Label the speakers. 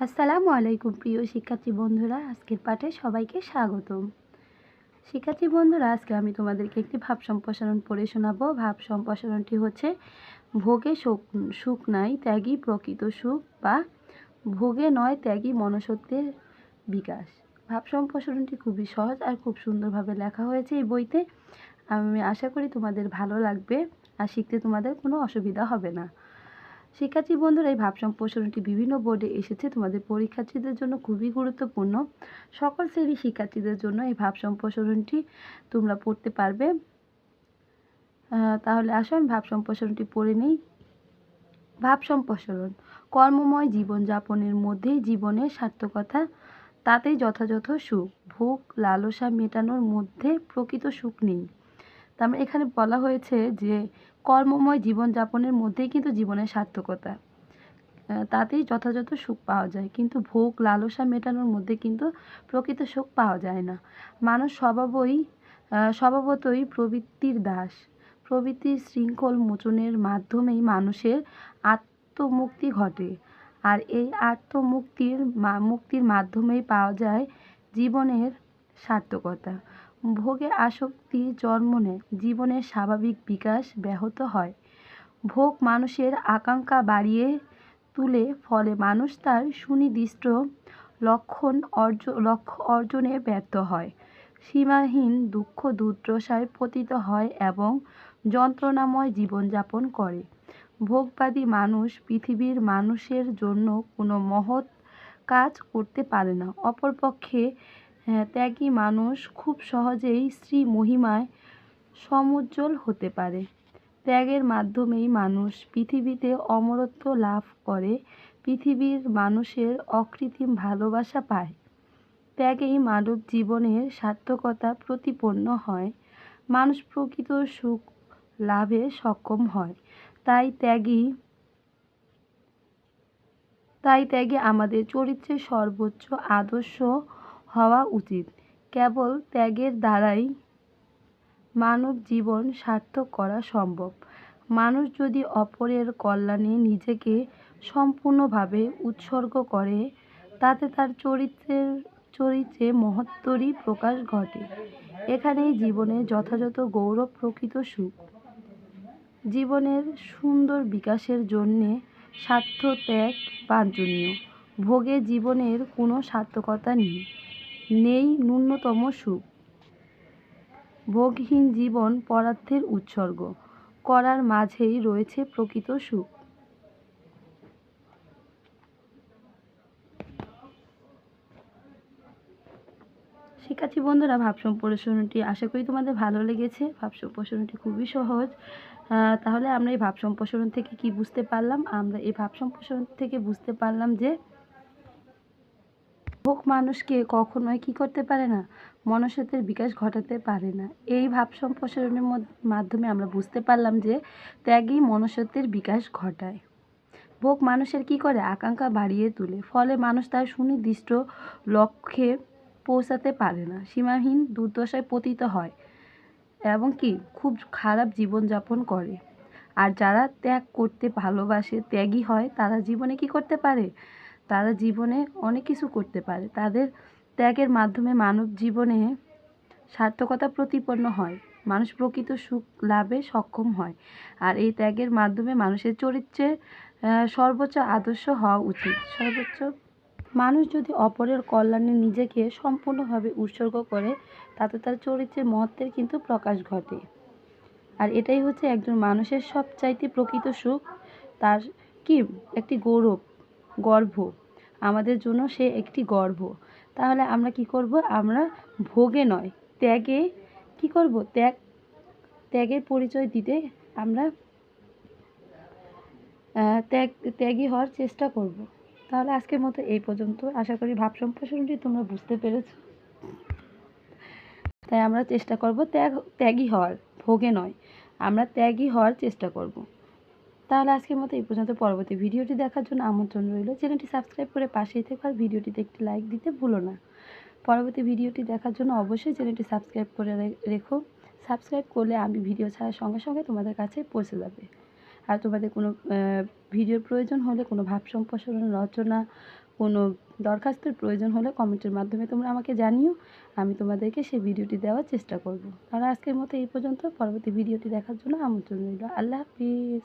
Speaker 1: আসসালামু আলাইকুম প্রিয় শিক্ষার্থী বন্ধুরা, আজকের পাঠে সবাইকে স্বাগতম। শিক্ষার্থী বন্ধুরা, আজকে আমি তোমাদেরকে একটি ভাব সম্প্রসারণ পড়ে শোনাবো। ভাব সম্প্রসারণটি হচ্ছে, ভোগে সুখ সুখ নাই, ত্যাগী প্রকৃত সুখ বা ভোগে নয়, ত্যাগী মনসত্বের বিকাশ। ভাব সম্প্রসারণটি খুবই সহজ আর খুব সুন্দরভাবে লেখা হয়েছে এই বইতে। আমি আশা করি তোমাদের ভালো লাগবে, আর শিখতে তোমাদের কোনো অসুবিধা হবে না। শিক্ষার্থী বন্ধুরা, এই ভাব সম্প্রসারণটি বিভিন্ন বোর্ডে এসেছে। তোমাদের পরীক্ষার্থীদের জন্য খুবই গুরুত্বপূর্ণ। সকল শ্রেণির শিক্ষার্থীদের জন্য এই ভাব সম্প্রসারণটি তোমরা পড়তে পারবে। তাহলে আসো, আমি ভাব সম্প্রসারণটি পড়ে নিই। ভাব সম্প্রসারণ কর্মময় জীবনযাপনের মধ্যেই জীবনের সার্থকতা তাতেই যথাযথ সুখ, ভোগ, লালসা মেটানোর মধ্যে প্রকৃত সুখ নেই। তার মানে এখানে বলা হয়েছে যে কর্মময় জীবনযাপনের মধ্যেই কিন্তু জীবনের সার্থকতা। তাতেই যথাযথ সুখ পাওয়া যায়। কিন্তু ভোগ, লালসা মেটানোর মধ্যে কিন্তু প্রকৃত সুখ পাওয়া যায় না। মানুষ স্বভাবই স্বভাবতই প্রবৃত্তির দাস। প্রবৃত্তির শৃঙ্খল মোচনের মাধ্যমেই মানুষের আত্মমুক্তি ঘটে। আর এই আত্মমুক্তির মুক্তির মাধ্যমেই পাওয়া যায় জীবনের সার্থকতা। ভোগে আসক্তি জন্ম নেয়, জীবনের স্বাভাবিক বিকাশ ব্যাহত হয়। ভোগ মানুষের আকাঙ্ক্ষা বাড়িয়ে তুলে, ফলে মানুষ তার সুনির্দিষ্ট লক্ষণ অর্জ, লক্ষ্য অর্জনে ব্যর্থ হয়। সীমাহীন দুঃখ দুর্দশায় পতিত হয় এবং যন্ত্রণাময় জীবনযাপন করে। ভোগবাদী মানুষ পৃথিবীর মানুষের জন্য কোনো মহৎ কাজ করতে পারে না। অপরপক্ষে হ্যাঁ, ত্যাগী মানুষ খুব সহজেই শ্রী মহিমায় সমুজ্জ্বল হতে পারে। ত্যাগের মাধ্যমেই মানুষ পৃথিবীতে অমরত্ব লাভ করে পৃথিবীর মানুষের অকৃত্রিম ভালোবাসা পায়। ত্যাগেই মানব জীবনের সার্থকতা প্রতিপন্ন হয়। মানুষ প্রকৃত সুখ লাভে সক্ষম হয়। তাই ত্যাগী তাই ত্যাগে আমাদের চরিত্রের সর্বোচ্চ আদর্শ হওয়া উচিত। কেবল ত্যাগের দ্বারাই মানব জীবন সার্থক করা সম্ভব। মানুষ যদি অপরের কল্যাণে নিজেকে সম্পূর্ণভাবে উৎসর্গ করে, তাতে তার চরিত্রের, চরিত্রে মহত্তরই প্রকাশ ঘটে। এখানেই জীবনে যথাযথ গৌরব প্রকৃত সুখ। জীবনের সুন্দর বিকাশের জন্যে স্বার্থ ত্যাগ বাঞ্ছনীয়। ভোগে জীবনের কোনো সার্থকতা নেই। নেই ন্যূনতম সুখ। ভোগহীন জীবন পরার্থের উৎসর্গ। করার মাঝেই রয়েছে প্রকৃত সুখ। শিক্ষার্থী বন্ধুরা ভাব সম্প্রসারণটি আশা করি তোমাদের ভালো লেগেছে। ভাব সম্প্রসারণটি খুবই সহজ। তাহলে আমরা এই ভাব সম্প্রসারণ থেকে কি বুঝতে পারলাম? আমরা এই ভাব সম্প্রসারণ থেকে বুঝতে পারলাম যে ভোগ মানুষকে কখনোই কি করতে পারে না, মনুষ্যত্বের বিকাশ ঘটাতে পারে না। এই ভাব সম্প্রসারণের মাধ্যমে আমরা বুঝতে পারলাম যে ত্যাগই মনুষ্যত্বের বিকাশ ঘটায়। ভোগ মানুষের কি করে? আকাঙ্ক্ষা বাড়িয়ে তোলে। ফলে মানুষ তার সুনির্দিষ্ট লক্ষ্যে পৌঁছাতে পারে না। সীমাহীন দুর্দশায় পতিত হয় এবং কি? খুব খারাপ জীবনযাপন করে। আর যারা ত্যাগ করতে ভালোবাসে, ত্যাগী হয়, তারা জীবনে কি করতে পারে? তারা জীবনে অনেক কিছু করতে পারে। তাদের ত্যাগের মাধ্যমে মানব জীবনে সার্থকতা প্রতিপন্ন হয়। মানুষ প্রকৃত সুখ লাভে সক্ষম হয় আর এই ত্যাগের মাধ্যমে মানুষের চরিত্রে সর্বোচ্চ আদর্শ হওয়া উচিত। সর্বোচ্চ মানুষ যদি অপরের কল্যাণে নিজেকে সম্পূর্ণভাবে উৎসর্গ করে, তাতে তার চরিত্রের মহত্বের কিন্তু প্রকাশ ঘটে। আর এটাই হচ্ছে একজন মানুষের সবচাইতে প্রকৃত সুখ। তার কি? একটি গৌরব। গর্ব আমাদের জন্য সে একটি গর্ব তাহলে আমরা কি করব? আমরা ভোগে নয়, ত্যাগে কি করব? ত্যাগ, ত্যাগের পরিচয় দিতে আমরা ত্যাগ, ত্যাগী হওয়ার চেষ্টা করব। তাহলে আজকের মতো এই পর্যন্ত। আশা করি ভাব সম্প্রসারণটি তোমরা বুঝতে পেরেছ। তাই আমরা চেষ্টা করব ত্যাগ, ত্যাগী হওয়ার, ভোগে নয়। আমরা ত্যাগী হওয়ার চেষ্টা করব। তাহলে আজকের মতো এই পর্যন্ত। পরবর্তী ভিডিওটি দেখার জন্য আমন্ত্রণ রইল। চ্যানেলটি সাবস্ক্রাইব করে পাশেই থেকে আর ভিডিওটিতে একটি লাইক দিতে ভুলো না। পরবর্তী ভিডিওটি দেখার জন্য অবশ্যই চ্যানেলটি সাবস্ক্রাইব করে রেখো। সাবস্ক্রাইব করলে আমি ভিডিও ছাড়ার সঙ্গে সঙ্গে তোমাদের কাছে পৌঁছে যাবে। আর তোমাদের কোনো ভিডিওর প্রয়োজন হলে, কোনো ভাব সম্প্রসারণ, রচনা, কোনো দরখাস্তের প্রয়োজন হলে কমেন্টের মাধ্যমে তোমরা আমাকে জানিও। আমি তোমাদেরকে সেই ভিডিওটি দেওয়ার চেষ্টা করব। তাহলে আজকের মতো এই পর্যন্ত। পরবর্তী ভিডিওটি দেখার জন্য আমন্ত্রণ রইল। আল্লাহ হাফিজ।